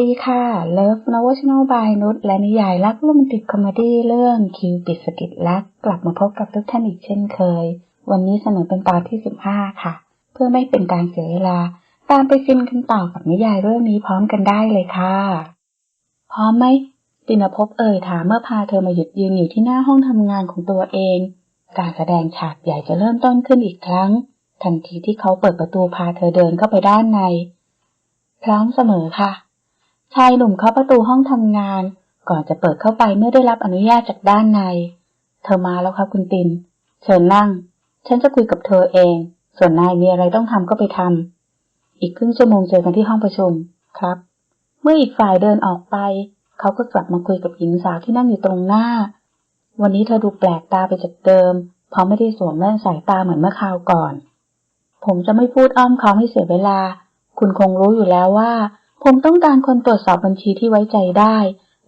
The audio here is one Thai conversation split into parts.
สวัสดีค่ะ Love Novel by นุชและนิยายรักโรแมนติกคอมเมดี้เรื่องคิวปิดสกิดรัก กลับมาพบกับทุกท่านอีกเช่นเคย วันนี้เสนอเป็นตอนที่ 15 ค่ะ เพื่อไม่เป็นการเสียเวลา ตามไปฟินกันต่อกับนิยายเรื่องนี้พร้อมกันได้เลยค่ะ พร้อมไหมตินภพเอ่ยถามเมื่อพาเธอมาหยุดยืนอยู่ที่หน้าห้องทำงานของตัวเอง การแสดงฉากใหญ่จะเริ่มต้นขึ้นอีกครั้ง ทันทีที่เขาเปิดประตูพาเธอเดินเข้าไปด้านใน พร้อมเสมอค่ะ ชายหนุ่มเข้าประตูห้องทำงาน ก่อนจะเปิดเข้าไปเมื่อได้รับอนุญาตจากด้านใน เธอมาแล้วครับคุณติน เชิญนั่ง ฉันจะคุยกับเธอเอง ส่วนนายมีอะไรต้องทำก็ไปทำ อีกครึ่งชั่วโมงเจอกันที่ห้องประชุม ครับ เมื่ออีกฝ่ายเดินออกไป เขาก็กลับมาคุยกับหญิงสาวที่นั่งอยู่ตรงหน้า วันนี้เธอดูแปลกตาไปจากเดิม เพราะไม่ได้สวมแว่นสายตาเหมือนเมื่อคราวก่อน ผมจะไม่พูดอ้อมค้อมให้เสียเวลา คุณคงรู้อยู่แล้วว่า ผมต้องการคนตรวจสอบบัญชีที่ไว้ใจได้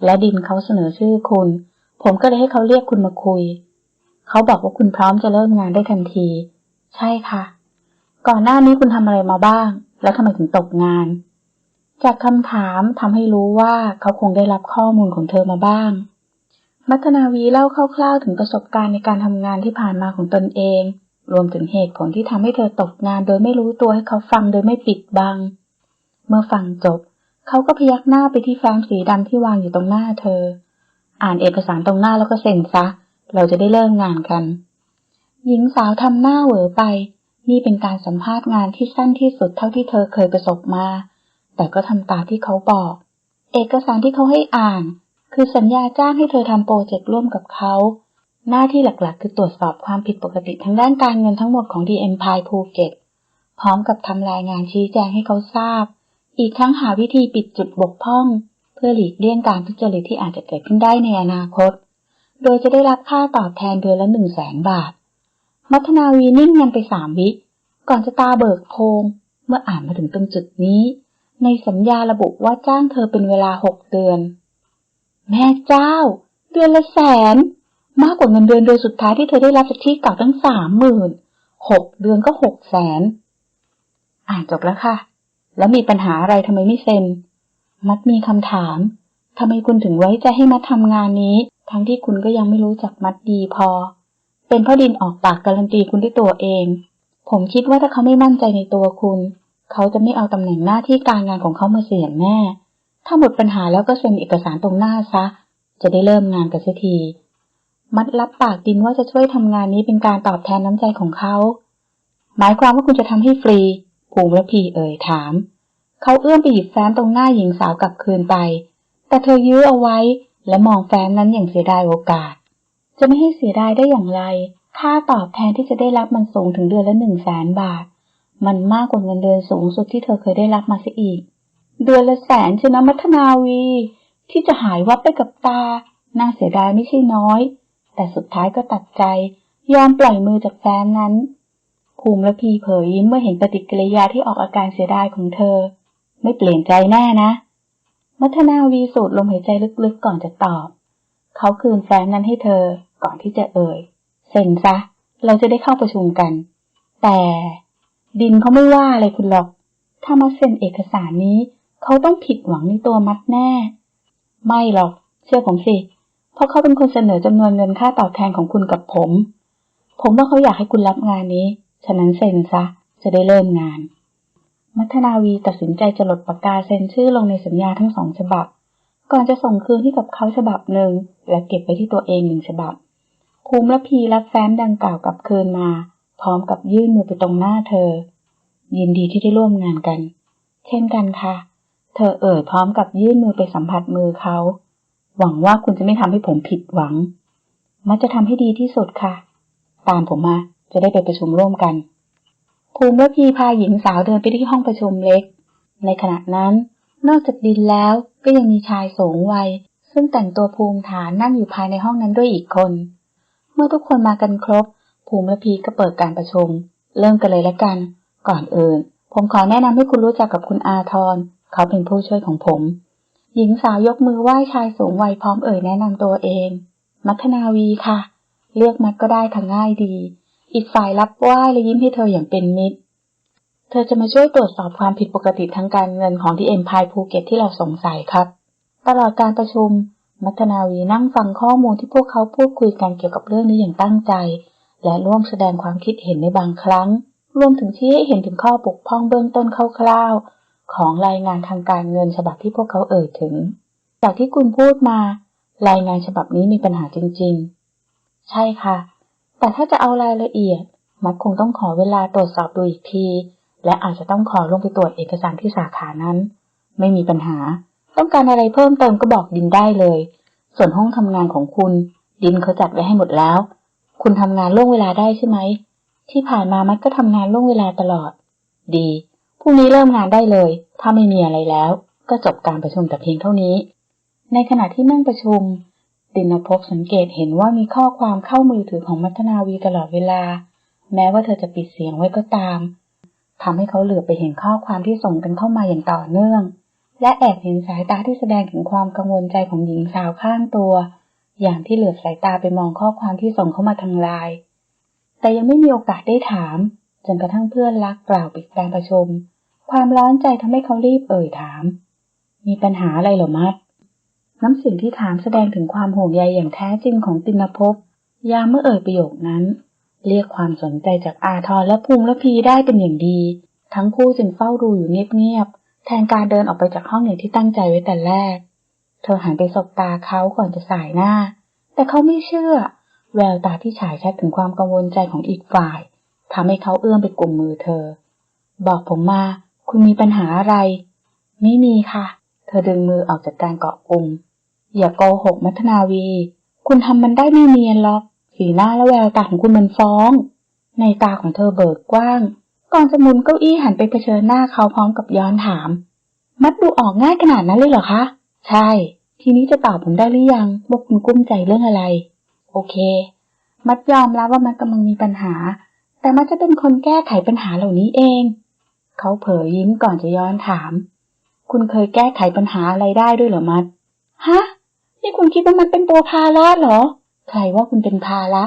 และดินเขาเสนอชื่อคุณ ผมก็เลยให้เขาเรียกคุณมาคุย เขาบอกว่าคุณพร้อมจะเริ่มงานได้ทันที ใช่ค่ะ ก่อนหน้านี้คุณทำอะไรมาบ้าง แล้วทำไมถึงตกงาน จากคำถามทำให้รู้ว่าเขาคงได้รับข้อมูลของเธอมาบ้าง มัทนาวีเล่าคร่าวๆถึงประสบการณ์ในการทำงานที่ผ่านมาของตนเอง รวมถึงเหตุผลที่ทำให้เธอตกงาน โดยไม่รู้ตัวให้เขาฟังโดยไม่ปิดบัง เมื่อฟังจบ เขาก็พยักหน้าไปที่แฟ้มสีดำที่วางอยู่ตรงหน้าเธอ อ่านเอกสารตรงหน้าแล้วก็เซ็นซะ เราจะได้เริ่มงานกัน หญิงสาวทำหน้าเหวอไป นี่เป็นการสัมภาษณ์งานที่สั้นที่สุดเท่าที่เธอเคยประสบมา แต่ก็ทำตามที่เขาบอก เอกสารที่เขาให้อ่าน คือสัญญาจ้างให้เธอทำโปรเจกต์ร่วมกับเขาหน้าที่หลักๆ คือตรวจสอบความผิดปกติทางด้านการเงินทั้งหมดของ The Empire ภูเก็ตพร้อมกับทำรายงานชี้แจงให้เขาทราบ อีกทั้งหาวิธีปิดจุดบกพร่อง เพื่อหลีกเลี่ยงการทุจริตที่อาจจะเกิดขึ้นได้ในอนาคต โดยจะได้รับค่าตอบแทนเดือนละหนึ่งแสนบาท มัทนาวีนิ่งงันไปสามวิ ก่อนจะตาเบิกโพงเมื่ออ่านมาถึงตรงจุดนี้ ในสัญญาระบุว่าจ้างเธอเป็นเวลาหกเดือน แม่เจ้า เดือนละแสน มากกว่าเงินเดือนโดยสุดท้ายที่เธอได้รับจากที่เก่าตั้งสามหมื่นหกเดือนก็หกแสน อ่านจบแล้วค่ะ แล้วมีปัญหาอะไรทำไมไม่เซ็น มัดมีคำถามทำไมคุณถึงไว้ใจให้มัดทำงานนี้ ทั้งที่คุณก็ยังไม่รู้จักมัดดีพอ เป็นเพราะดินออกปากการันตีคุณด้วยตัวเอง ผมคิดว่าถ้าเขาไม่มั่นใจในตัวคุณ เขาจะไม่เอาตำแหน่งหน้าที่การงานของเขามาเสี่ยงแน่ ถ้าหมดปัญหาแล้วก็เซ็นเอกสารตรงหน้าซะ จะได้เริ่มงานกันสักที มัดรับปากดินว่าจะช่วยทำงานนี้เป็นการตอบแทนน้ำใจของเขา หมายความว่าคุณจะทำให้ฟรี ภูมิและพีเอ่ยถาม เขาเอื้อมไปหยิบแฟ้มตรงหน้าหญิงสาวกลับคืนไป แต่เธอยื้อเอาไว้และมองแฟ้มนั้นอย่างเสียดายโอกาส จะไม่ให้เสียดายได้อย่างไร ค่าตอบแทนที่จะได้รับมันสูงถึงเดือนละหนึ่งแสนบาท มันมากกว่าเงินเดือนสูงสุดที่เธอเคยได้รับมาเสียอีก เดือนละแสนชนะมัทนาวี ที่จะหายวับไปกับตา น่าเสียดายไม่ใช่น้อย แต่สุดท้ายก็ตัดใจ ยอมปล่อยมือจากแฟ้มนั้น ภูมิและพีเผยยิ้มเมื่อเห็นปฏิกิริยาที่ออกอาการเสียดายของเธอ ไม่เปลี่ยนใจแน่นะ มัทนาวีสูดลมหายใจลึกๆก่อนจะตอบ เขาคืนแฟ้มนั้นให้เธอก่อนที่จะเอ่ย เซ็นซะ เราจะได้เข้าประชุมกัน แต่ดินเขาไม่ว่าอะไรคุณหรอก ถ้ามาเซ็นเอกสารนี้ เขาต้องผิดหวังในตัวมัดแน่ ไม่หรอก เชื่อผมสิ เพราะเขาเป็นคนเสนอจำนวนเงินค่าตอบแทนของคุณกับผม ผมว่าเขาอยากให้คุณรับงานนี้ ฉะนั้นเซ็นซะ จะได้เริ่มงาน มัทนาวีตัดสินใจจะลดปากกาเซ็นชื่อลงในสัญญาทั้งสองฉบับ ก่อนจะส่งคืนให้กับเขาฉบับหนึ่ง และเก็บไว้ที่ตัวเองหนึ่งฉบับ ภูมิและพีรับแฟ้มดังกล่าวกลับคืนมา พร้อมกับยื่นมือไปตรงหน้าเธอ ยินดีที่ได้ร่วมงานกัน เช่นกันค่ะ เธอเอ่ยพร้อมกับยื่นมือไปสัมผัสมือเขา หวังว่าคุณจะไม่ทำให้ผมผิดหวัง มักจะทำให้ดีที่สุดค่ะ ตามผมมา จะได้ไปประชุมร่วมกัน ภูมิและพีพาหญิงสาวเดินไปที่ห้องประชุมเล็ก ในขณะนั้น นอกจากดินแล้วก็ยังมีชายสูงวัย ซึ่งแต่งตัวภูมิฐานนั่งอยู่ภายในห้องนั้นด้วยอีกคน เมื่อทุกคนมากันครบ ภูมิและพีก็เปิดการประชุม เริ่มกันเลยละกัน ก่อนอื่น ผมขอแนะนำให้คุณรู้จักกับคุณอาทรเขาเป็นผู้ช่วยของผม หญิงสาวยกมือไหว้ชายสูงวัยพร้อมเอ่ยแนะนำตัวเอง มัทนาวีค่ะ เลือกมัดก็ได้ค่ะง่ายดี อีกฝ่ายรับไหว้และยิ้มให้เธออย่างเป็นมิตร เธอจะมาช่วยตรวจสอบความผิดปกติทางการเงินของที่เอ็มพายภูเก็ตที่เราสงสัยครับ ตลอดการประชุม มัทนาวีนั่งฟังข้อมูลที่พวกเขาพูดคุยกันเกี่ยวกับเรื่องนี้อย่างตั้งใจ และร่วมแสดงความคิดเห็นในบางครั้ง รวมถึงชี้ให้เห็นถึงข้อบกพร่องเบื้องต้นคร่าวๆของรายงานทางการเงินฉบับที่พวกเขาเอ่ยถึง จากที่คุณพูดมา รายงานฉบับนี้มีปัญหาจริง ๆ ใช่ค่ะ แต่ถ้าจะเอารายละเอียด มัดคงต้องขอเวลาตรวจสอบดูอีกที และอาจจะต้องขอลงไปตรวจเอกสารที่สาขานั้น ไม่มีปัญหา ต้องการอะไรเพิ่มเติมก็บอกดินได้เลย ส่วนห้องทำงานของคุณ ดินเขาจัดไว้ให้หมดแล้ว คุณทำงานล่วงเวลาได้ใช่ไหม ที่ผ่านมามัดก็ทำงานล่วงเวลาตลอด ดีพรุ่งนี้เริ่มงานได้เลย ถ้าไม่มีอะไรแล้ว ก็จบการประชุมแต่เพียงเท่านี้ ในขณะที่นั่งประชุม ดินภพสังเกตเห็นว่ามีข้อความเข้ามือถือของมัทนาวีตลอดเวลา แม้ว่าเธอจะปิดเสียงไว้ก็ตามทำให้เขาเหลือไปเห็นข้อความที่ส่งกันเข้ามาอย่างต่อเนื่อง และแอบเห็นสายตาที่แสดงถึงความกังวลใจของหญิงสาวข้างตัว อย่างที่เหลือบสายตาไปมองข้อความที่ส่งเข้ามาทางไลน์แต่ยังไม่มีโอกาสได้ถาม จนกระทั่งเพื่อนรักกล่าวปิดการประชุม ความร้อนใจทำให้เขารีบเอ่ยถาม มีปัญหาอะไรหรอมัด น้ำเสียงที่ถามแสดงถึงความห่วงใยอย่างแท้จริงของตินภพ ยามเมื่อเอ่ยประโยคนั้น เรียกความสนใจจากอาทรและภูมิและพีได้เป็นอย่างดี ทั้งคู่จึงเฝ้าดูอยู่เงียบๆ แทนการเดินออกไปจากห้องอย่างที่ตั้งใจไว้แต่แรก เธอหันไปสบตาเขาก่อนจะสายหน้า แต่เขาไม่เชื่อ แววตาที่ฉายชัดถึงความกังวลใจของอีกฝ่ายทำให้เขาเอื้อมไปกลุ่มมือเธอ บอกผมมา คุณมีปัญหาอะไร ไม่มีค่ะ เธอดึงมือออกจากการเกาะกลุ่ม อย่าโกหกมัทนาวี คุณทำมันได้ไม่เนียนหรอก สีหน้าและแววตาของคุณมันฟ้อง ในตาของเธอเบิกกว้าง ก่อนจะมุนเก้าอี้หันไปเผชิญหน้าเขาพร้อมกับย้อนถาม มัดดูออกง่ายขนาดนั้นเลยเหรอคะ ใช่ ทีนี้จะตอบผมได้หรือยังว่าคุณกุ้มใจเรื่องอะไร โอเค มัดยอมรับว่ามันกำลังมีปัญหา แต่มัดจะเป็นคนแก้ไขปัญหาเหล่านี้เอง เขาเผยยิ้มก่อนจะย้อนถาม คุณเคยแก้ไขปัญหาอะไรได้ด้วยเหรอมัด ฮะ นี่คุณคิดว่ามันเป็นตัวภาระเหรอ ใครว่าคุณเป็นภาระ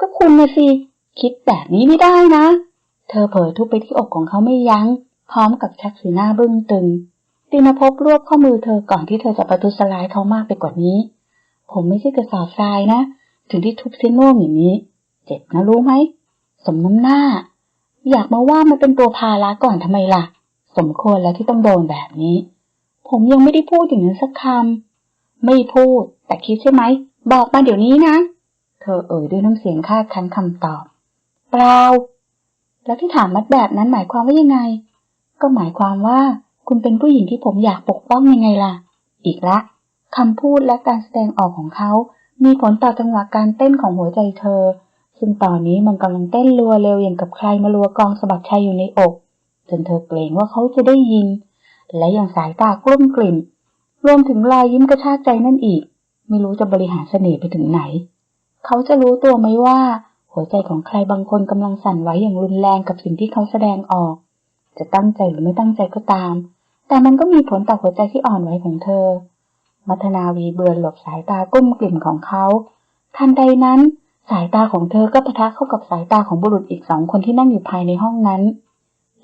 ก็คุณนะสิ คิดแบบนี้ไม่ได้นะ เธอเผยทุบไปที่อกของเขาไม่ยัง้ง พร้อมกับชักสีหน้าบึ้งตึง ตินภพรวบข้อมือเธอก่อนที่เธอจะประทุษร้ายเขามากไปกว่านี้ ผมไม่ใช่กระสอบทรายนะ ถึงที่ทุบเส้นน่วมอย่างนี้ เจ็บนะรู้ไหม สมน้ำหน้า อยากมาว่ามันเป็นตัวภาระก่อนทำไมล่ะ สมควรแล้วที่ต้องโดนแบบนี้ ผมยังไม่ได้พูดอย่างนั้นสักคำ ไม่พูด แต่คิดใช่ไหม บอกมาเดี๋ยวนี้นะ เธอเอ่ยด้วยน้ำเสียงคาดคั้นคำตอบ เปล่า แล้วที่ถามมัดแบบนั้นหมายความว่ายังไง ก็หมายความว่า คุณเป็นผู้หญิงที่ผมอยากปกป้องยังไงล่ะ อีกละคำพูดและการแสดงออกของเขา มีผลต่อจังหวะการเต้นของหัวใจเธอ ซึ่งตอนนี้มันกำลังเต้นรัวเร็วอย่างกับใครมารัวกองสะบัดชัยอยู่ในอก จนเธอเกรงว่าเขาจะได้ยิน และยังสายตากลุ้มกลิ่ม รวมถึงรอยยิ้มกระชากใจนั่นอีก ไม่รู้จะบริหารเสน่ห์ไปถึงไหน เขาจะรู้ตัวไหมว่า หัวใจของใครบางคนกำลังสั่นไหวอย่างรุนแรงกับสิ่งที่เขาแสดงออก จะตั้งใจหรือไม่ตั้งใจก็ตาม แต่มันก็มีผลต่อหัวใจที่อ่อนไหวของเธอ มัทนาวีเบือนหลบสายตาก้มกลิ่มของเขาทันใดนั้น สายตาของเธอก็ปะทะเข้ากับสายตาของบุรุษอีกสองคนที่นั่งอยู่ภายในห้องนั้น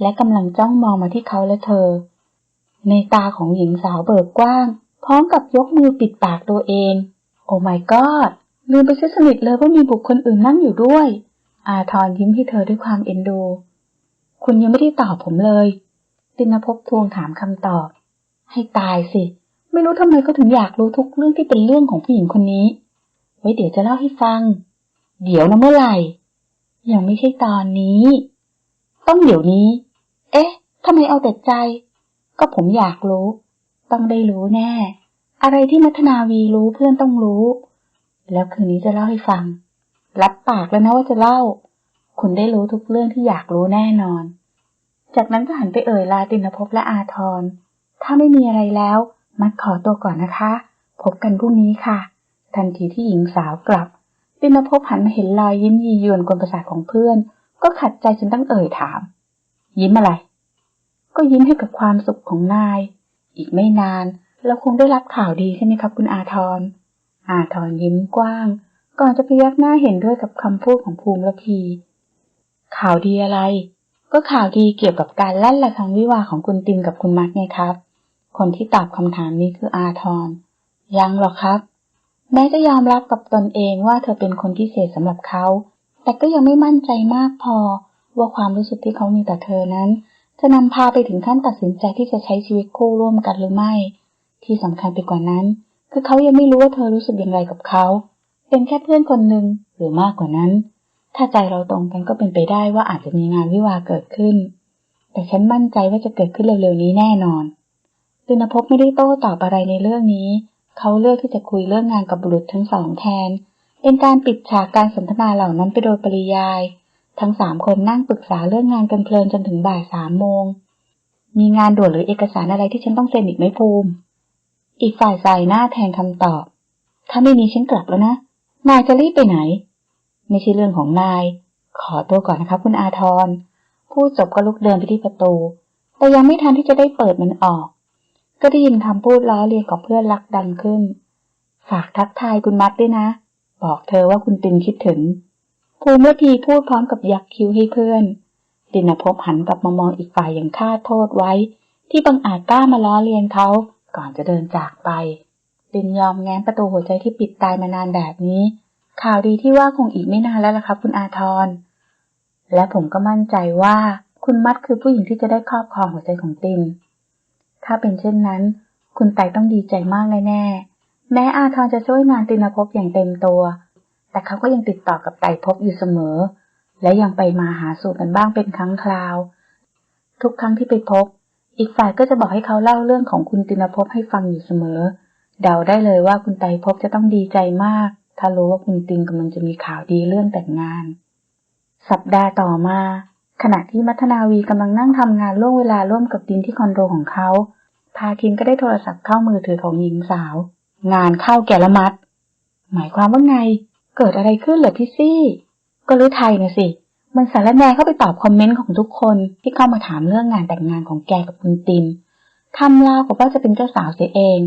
และกำลังจ้องมองมาที่เขาและเธอ ในตาของหญิงสาวเบิกกว้าง พร้อมกับยกมือปิดปากตัวเอง โอ้ my god ลืมไปซะสนิทเลยว่ามีบุคคลอื่นนั่งอยู่ด้วย อาทรยิ้มให้เธอด้วยความเอ็นดู คุณยังไม่ได้ตอบผมเลย ตินภพทวงถามคำตอบ ให้ตายสิ ไม่รู้ทำไมเขาถึงอยากรู้ทุกเรื่องที่เป็นเรื่องของผู้หญิงคนนี้ ไว้เดี๋ยวจะเล่าให้ฟัง เดี๋ยวนะเมื่อไหร่ ยังไม่ใช่ตอนนี้ ต้องเดี๋ยวนี้ เอ๊ะทำไมเอาแต่ใจ ก็ผมอยากรู้ ต้องได้รู้แน่ อะไรที่มัทนาวีรู้เพื่อนต้องรู้ แล้วคืนนี้จะเล่าให้ฟัง รับปากแล้วนะว่าจะเล่า คุณได้รู้ทุกเรื่องที่อยากรู้แน่นอน จากนั้นก็หันไปเอ่ยลาตินภพและอาทร ถ้าไม่มีอะไรแล้ว มัดขอตัวก่อนนะคะ พบกันพรุ่งนี้ค่ะ ทันทีที่หญิงสาวกลับ ตินภพหันมาเห็นรอยยิ้มยียวนกวนประสาทของเพื่อน ก็ขัดใจจนต้องเอ่ยถาม ยิ้มอะไร ก็ยิ้มให้กับความสุขของนาย อีกไม่นาน เราคงได้รับข่าวดีใช่ไหมครับ คุณอาทรอาทรยิ้มกว้าง ก่อนจะพยักหน้าเห็นด้วยกับคำพูดของภูมิละพี ข่าวดีอะไร ก็ข่าวดีเกี่ยวกับการลั่นระฆังวิวาของคุณตินกับคุณมัดไงครับ คนที่ตอบคำถามนี้คืออาทรยังหรอกครับ แม้จะยอมรับกับตนเองว่าเธอเป็นคนพิเศษสำหรับเขา แต่ก็ยังไม่มั่นใจมากพอว่าความรู้สึกที่เขามีต่อเธอนั้น จะนำพาไปถึงขั้นตัดสินใจที่จะใช้ชีวิตคู่ร่วมกันหรือไม่ ที่สำคัญไปกว่านั้น คือเขายังไม่รู้ว่าเธอรู้สึกอย่างไรกับเขา เป็นแค่เพื่อนคนหนึ่งหรือมากกว่านั้น ถ้าใจเราตรงกันก็เป็นไปได้ว่าอาจจะมีงานวิวาเกิดขึ้น แต่ฉันมั่นใจว่าจะเกิดขึ้นเร็วๆนี้แน่นอนตินภพไม่ได้โต้ตอบอะไรในเรื่องนี้ เขาเลือกที่จะคุยเรื่องงานกับบุรุษทั้งสองแทน เป็นการปิดฉากการสนทนาเหล่านั้นไปโดยปริยาย ทั้งสามคนนั่งปรึกษาเรื่องงานกันเพลินจนถึงบ่ายสามโมง มีงานด่วนหรือเอกสารอะไรที่ฉันต้องเซ็นอีกไหมภูมิ อีกฝ่ายใส่หน้าแทนคำตอบ ถ้าไม่มีฉันกลับแล้วนะ นายจะรีบไปไหน ไม่ใช่เรื่องของนาย ขอตัวก่อนนะครับคุณอาทรพูดจบก็ลุกเดินไปที่ประตู แต่ยังไม่ทันที่จะได้เปิดมันออก ก็ได้ยินคำพูดล้อเลียนกับเพื่อนรักดังขึ้น ฝากทักทายคุณมัดด้วยนะ บอกเธอว่าคุณตินคิดถึง ภูมิพีพูดพร้อมกับยักคิ้วให้เพื่อน ดินภพหันกลับมามองอีกฝ่ายอย่างคาดโทษไว้ ที่บังอาจกล้ามาล้อเลียนเขาก่อนจะเดินจากไป ดินยอมแง้มประตูหัวใจที่ปิดตายมานานแบบนี้ ข่าวดีที่ว่าคงอีกไม่นานแล้วล่ะครับคุณอาทร และผมก็มั่นใจว่าคุณมัดคือผู้หญิงที่จะได้ครอบครองหัวใจของติน ถ้าเป็นเช่นนั้น คุณไต่ต้องดีใจมากแน่ๆแม้อาทรจะช่วยงานตินภพอย่างเต็มตัว แต่เขาก็ยังติดต่อกับไต่ภพอยู่เสมอ และยังไปมาหาสู่กันบ้างเป็นครั้งคราว ทุกครั้งที่ไปพบ อีกฝ่ายก็จะบอกให้เขาเล่าเรื่องของคุณตินภพให้ฟังอยู่เสมอ เดาได้เลยว่าคุณไตรภพจะต้องดีใจมาก ถ้ารู้ว่าคุณตินกำลังจะมีข่าวดีเรื่องแต่งงาน สัปดาห์ต่อมา ขณะที่มัทนาวีกำลังนั่งทำงานล่วงเวลาร่วมกับดินที่คอนโดของเขาพาคินก็ได้โทรศัพท์เข้ามือถือของหญิงสาว งานเข้าแกละมัด หมายความว่าไง เกิดอะไรขึ้นเหรอพี่ซี่ ก็รู้ไทยนะสิ มันสารแนเข้าไปตอบคอมเมนต์ของทุกคนที่เข้ามาถามเรื่องงานแต่งงานของแกกับคุณตินทำราวกับว่าจะเป็นเจ้าสาวเสียเอง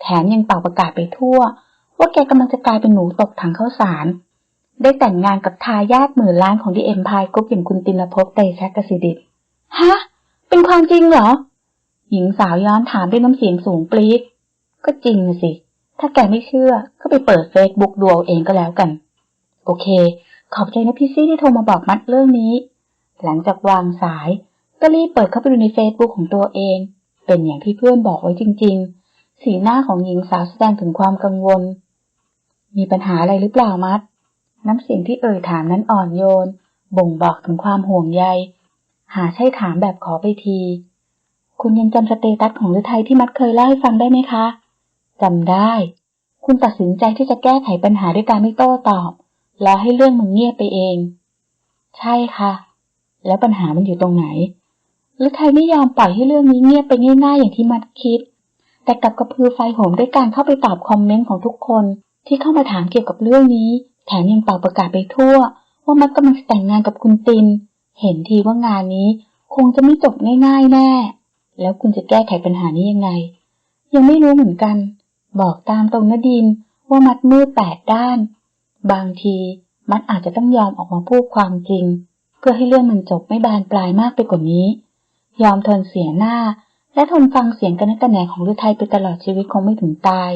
แถมยังเป่าประกาศไปทั่ว ว่าแกกำลังจะกลายเป็นหนูตกถังข้าวสาร ได้แต่งงานกับทายาทหมื่นล้านของดีเอ็มพายกุ๊กอย่างคุณตินภพเตชะกสิดิตฮะ เป็นความจริงเหรอ หญิงสาวย้อนถามด้วยน้ำเสียงสูงปรี๊ดก็จริงนะสิ ถ้าแกไม่เชื่อก็ไปเปิดเฟซบุ๊กดูเอาเองก็แล้วกัน โอเค ขอบใจนะพี่ซี่ที่โทรมาบอกมัดเรื่องนี้ หลังจากวางสาย ก็รีบเปิดเข้าไปดูในเฟซบุ๊กของตัวเอง เป็นอย่างที่เพื่อนบอกไว้จริง ๆ สีหน้าของหญิงสาวแสดงถึงความกังวล มีปัญหาอะไรหรือเปล่ามัด น้ำเสียงที่เอ่ยถามนั้นอ่อนโยน บ่งบอกถึงความห่วงใย หาใช่ถามแบบขอไปที คุณยังจำสเตตัสของฤทัยที่มัดเคยเล่าให้ฟังได้ไหมคะ จำได้ คุณตัดสินใจที่จะแก้ไขปัญหาด้วยการไม่โต้ตอบ แล้วให้เรื่องมันเงียบไปเอง ใช่ค่ะ แล้วปัญหามันอยู่ตรงไหนฤทัยไม่ยอมปล่อยให้เรื่องนี้เงียบไปง่ายๆอย่างที่มัดคิด แต่กลับกระพือไฟโหมด้วยการเข้าไปตอบคอมเมนต์ของทุกคนที่เข้ามาถามเกี่ยวกับเรื่องนี้ แถมยังเป่าประกาศไปทั่ว ว่ามัดกำลังจะแต่งงานกับคุณติน เห็นทีว่างานนี้ คงจะไม่จบง่ายๆแน่ แล้วคุณจะแก้ไขปัญหานี้ยังไง ยังไม่รู้เหมือนกัน บอกตามตรงนะดินว่ามัดมืดแปดด้าน บางทีมัดอาจจะต้องยอมออกมาพูดความจริง เพื่อให้เรื่องมันจบไม่บานปลายมากไปกว่านี้ ยอมทนเสียหน้า และทนฟังเสียงกันกระแหนของฤทัยไปตลอดชีวิตคงไม่ถึงตาย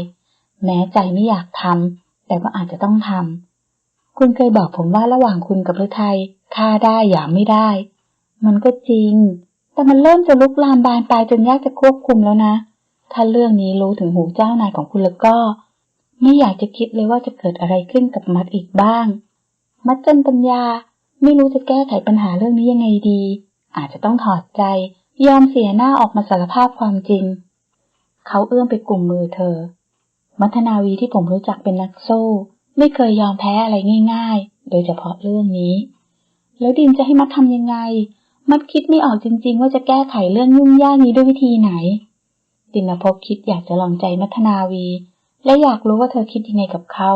แม้ใจไม่อยากทำแต่ก็อาจจะต้องทำคุณเคยบอกผมว่าระหว่างคุณกับฤทัยฆ่าได้อย่าไม่ได้ มันก็จริง แต่มันเริ่มจะลุกลามบานปลายจนยากจะควบคุมแล้วนะ ถ้าเรื่องนี้รู้ถึงหูเจ้านายของคุณแล้วก็ ไม่อยากจะคิดเลยว่าจะเกิดอะไรขึ้นกับมัดอีกบ้าง มัดจนปัญญา ไม่รู้จะแก้ไขปัญหาเรื่องนี้ยังไงดี อาจจะต้องถอดใจ ยอมเสียหน้าออกมาสารภาพความจริง เขาเอื้อมไปกลุ่มมือเธอ มัทนาวีที่ผมรู้จักเป็นนักสู้ ไม่เคยยอมแพ้อะไรง่าย ๆ โดยเฉพาะเรื่องนี้ แล้วดินจะให้มัดทำยังไง มัดคิดไม่ออกจริง ๆ ว่าจะแก้ไขเรื่องยุ่งยากนี้ด้วยวิธีไหน ดินภพคิดอยากจะลองใจมัทนาวี และอยากรู้ว่าเธอคิดยังไงกับเขา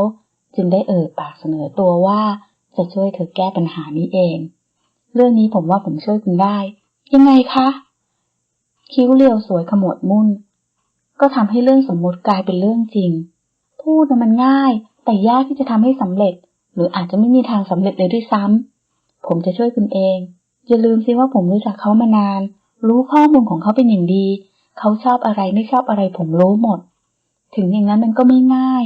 จึงได้เอ่ยปากเสนอตัวว่าจะช่วยเธอแก้ปัญหานี้เอง เรื่องนี้ผมว่าผมช่วยคุณได้ ยังไงคะ คิ้วเรียวสวยขมวดมุ่น ก็ทำให้เรื่องสมมติกลายเป็นเรื่องจริง พูดมันง่าย แต่ยากที่จะทำให้สำเร็จ หรืออาจจะไม่มีทางสำเร็จเลยด้วยซ้ำผมจะช่วยคุณเอง อย่าลืมสิว่าผมรู้จักเขามานาน รู้ข้อมูลของเขาเป็นอย่างดี เขาชอบอะไรไม่ชอบอะไรผมรู้หมด ถึงอย่างนั้นมันก็ไม่ง่าย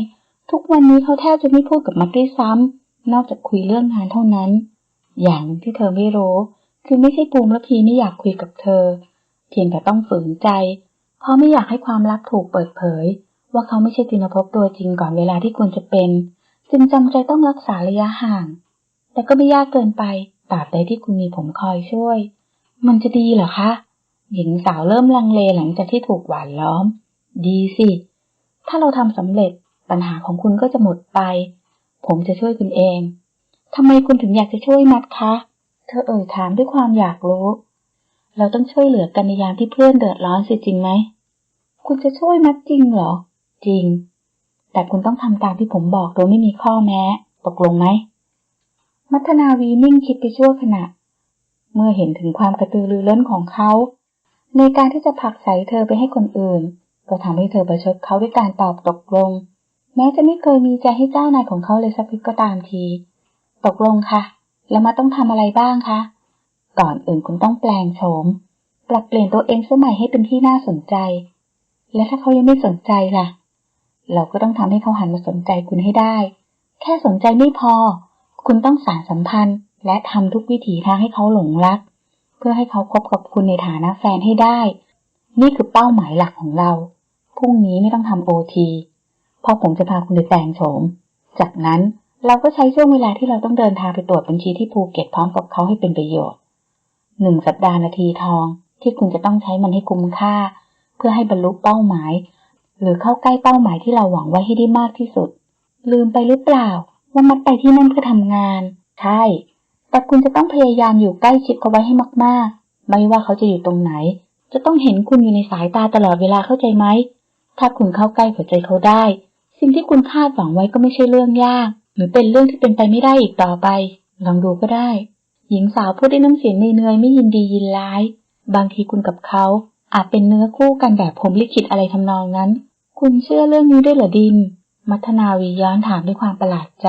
ทุกวันนี้เขาแทบจะไม่พูดกับมัดด้วยซ้ำนอกจากคุยเรื่องงานเท่านั้น อย่างที่เธอไม่รู้ คือไม่ใช่ภูมิและพีไม่อยากคุยกับเธอ เพียงแต่ต้องฝืนใจ เพราะไม่อยากให้ความลับถูกเปิดเผย ว่าเขาไม่ใช่ตินภพตัวจริงก่อนเวลาที่ควรจะเป็นจึงจำใจต้องรักษาระยะห่าง แต่ก็ไม่ยากเกินไปตราบใดที่คุณมีผมคอยช่วย มันจะดีเหรอคะ หญิงสาวเริ่มลังเลหลังจากที่ถูกหวานล้อม ดีสิ ถ้าเราทำสำเร็จปัญหาของคุณก็จะหมดไป ผมจะช่วยคุณเองทำไมคุณถึงอยากจะช่วยมัดคะ เธอเอ่ยถามด้วยความอยากรู้ เราต้องช่วยเหลือกันในยามที่เพื่อนเดือดร้อนสิจริงไหม คุณจะช่วยมัดจริงเหรอ จริง แต่คุณต้องทำตามที่ผมบอกโดยไม่มีข้อแม้ ตกลงไหม มัทนาวีนิ่งคิดไปชั่วขณะ เมื่อเห็นถึงความกระตือรือร้นของเขา ในการที่จะผลักใส่เธอไปให้คนอื่น ก็ทำให้เธอประชดเขาด้วยการตอบตกลง แม้จะไม่เคยมีใจให้เจ้านายของเขาเลยสักพิก็ตามที ตกลงค่ะ แล้วมาต้องทำอะไรบ้างคะ ก่อนอื่นคุณต้องแปลงโฉม ปรับเปลี่ยนตัวเองสมัยให้เป็นที่น่าสนใจ และถ้าเขายังไม่สนใจล่ะ เราก็ต้องทำให้เขาหันมาสนใจคุณให้ได้ แค่สนใจไม่พอ คุณต้องสานสัมพันธ์ และทำทุกวิถีทางให้เขาหลงรัก เพื่อให้เขาคบกับคุณในฐานะแฟนให้ได้ นี่คือเป้าหมายหลักของเรา พรุ่งนี้ไม่ต้องทำโอทีพราะผมจะพาคุณไปแปลงโฉม จากนั้นเราก็ใช้ช่วงเวลาที่เราต้องเดินทางไปตรวจบัญชีที่ภูเก็ตพร้อมกับเขาให้เป็นประโยชน์หนึ่งสัปดาห์นาทีทอง ที่คุณจะต้องใช้มันให้คุ้มค่า เพื่อให้บรรลุเป้าหมาย หรือเข้าใกล้เป้าหมายที่เราหวังไว้ให้ได้มากที่สุด ลืมไปหรือเปล่า ว่ามัดไปที่นั่นเพื่อทำงาน ใช่ แต่คุณจะต้องพยายามอยู่ใกล้ชิดเขาไว้ให้มากๆ ไม่ว่าเขาจะอยู่ตรงไหน จะต้องเห็นคุณอยู่ในสายตาตลอดเวลาเข้าใจไหม ถ้าคุณเข้าใกล้หัวใจเขาได้ สิ่งที่คุณคาดหวังไว้ก็ไม่ใช่เรื่องยาก หรือเป็นเรื่องที่เป็นไปไม่ได้อีกต่อไป ลองดูก็ได้ หญิงสาวพูดด้วยน้ำเสียงเนื่อยๆไม่ยินดียินร้าย บางทีคุณกับเขาอาจเป็นเนื้อคู่กันแบบผมลิขิตอะไรทำนองนั้น คุณเชื่อเรื่องนี้ด้วยเหรอดิน มัทนาวีย้อนถามด้วยความประหลาดใจ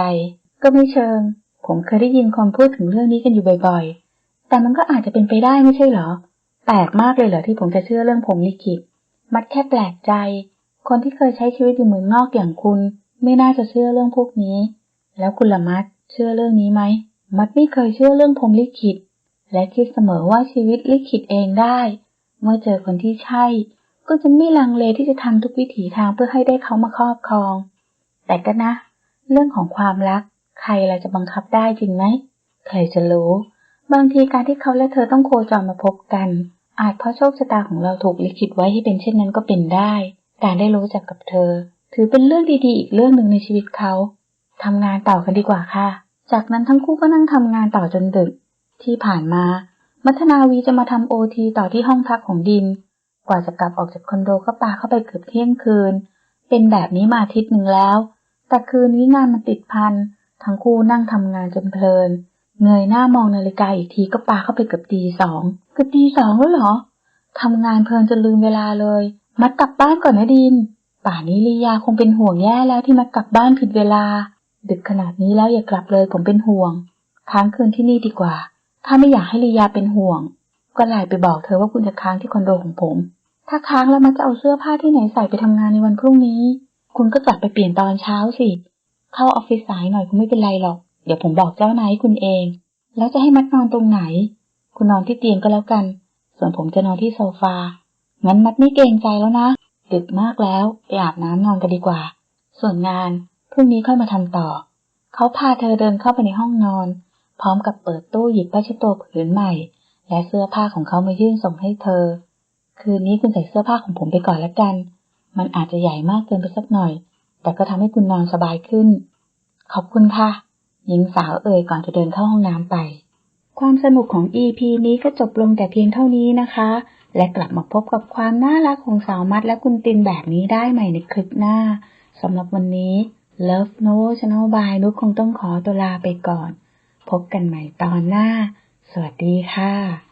ก็ไม่เชิง ผมเคยได้ยินคนพูดถึงเรื่องนี้กันอยู่บ่อยๆ แต่มันก็อาจจะเป็นไปได้ไม่ใช่เหรอ แปลกมากเลยเหรอที่ผมจะเชื่อเรื่องผมลิขิต มัดแค่แปลกใจ คนที่เคยใช้ชีวิตอยู่เมืองนอกอย่างคุณ ไม่น่าจะเชื่อเรื่องพวกนี้ แล้วคุณละมัดเชื่อเรื่องนี้ไหม มัดไม่เคยเชื่อเรื่องผมลิขิต และคิดเสมอว่าชีวิตลิขิตเองได้ เมื่อเจอคนที่ใช่ ก็จะไม่ลังเลที่จะทำทุกวิถีทางเพื่อให้ได้เขามาครอบครอง แต่ก็นะ เรื่องของความรัก ใครเราจะบังคับได้จริงไหม ใครจะรู้ บางทีการที่เขาและเธอต้องโคจรมาพบกัน อาจเพราะโชคชะตาของเราถูกลิขิตไว้ให้เป็นเช่นนั้นก็เป็นได้ การได้รู้จักกับเธอ ถือเป็นเรื่องดีๆ อีกเรื่องหนึ่งในชีวิตเขาทำงานต่อกันดีกว่าค่ะ จากนั้นทั้งคู่ก็นั่งทำงานต่อจนดึก ที่ผ่านมา มัทนาวีจะมาทำโอทีต่อที่ห้องพักของดิน กว่าจะกลับออกจากคอนโดก็ปาเข้าไปเกือบเที่ยงคืน เป็นแบบนี้มาอาทิตย์หนึ่งแล้ว แต่คืนนี้งานมันติดพัน ทั้งคู่นั่งทำงานจนเพลิน เงยหน้ามองนาฬิกาอีกทีก็ปาเข้าไปเกือบตีสองเกือบตีสองแล้วเหรอทำงานเพลินจนลืมเวลาเลย มัดกลับบ้านก่อนนะดิน ป่านนี้ลียาคงเป็นห่วงแย่แล้วที่มัดกลับบ้านผิดเวลา ดึกขนาดนี้แล้วอย่ากลับเลยผมเป็นห่วงค้างคืนที่นี่ดีกว่า ถ้าไม่อยากให้ลียาเป็นห่วง ก็ไลน์ไปบอกเธอว่าคุณจะค้างที่คอนโดของผม ถ้าค้างแล้วมันจะเอาเสื้อผ้าที่ไหนใส่ไปทำงานในวันพรุ่งนี้ คุณก็กลับไปเปลี่ยนตอนเช้าสิ เข้าออฟฟิศสายหน่อยคงไม่เป็นไรหรอก เดี๋ยวผมบอกเจ้านายให้คุณเอง แล้วจะให้มัดนอนตรงไหน คุณนอนที่เตียงก็แล้วกัน ส่วนผมจะนอนที่โซฟา งั้นมัดไม่เกรงใจแล้วนะ ดึกมากแล้วไปอาบน้ำนอนกันดีกว่า ส่วนงานพรุ่งนี้ค่อยมาทำต่อ เขาพาเธอเดินเข้าไปในห้องนอน พร้อมกับเปิดตู้หยิบผ้าเช็ดตัวผืนใหม่ และเสื้อผ้าของเขามายื่นส่งให้เธอ คืนนี้คุณใส่เสื้อผ้าของผมไปก่อนละกัน มันอาจจะใหญ่มากเกินไปสักหน่อย แต่ก็ทำให้คุณนอนสบายขึ้น ขอบคุณค่ะ หญิงสาวเอ่ยก่อนจะเดินเข้าห้องน้ำไป ความสนุกของ EP นี้ก็จบลงแต่เพียงเท่านี้นะคะ และกลับมาพบกับความน่ารักของสาวมัดและคุณตินแบบนี้ได้ใหม่ในคลิปหน้าสำหรับวันนี้ Love No Channel by นุชคงต้องขอตัวลาไปก่อน พบกันใหม่ตอนหน้า สวัสดีค่ะ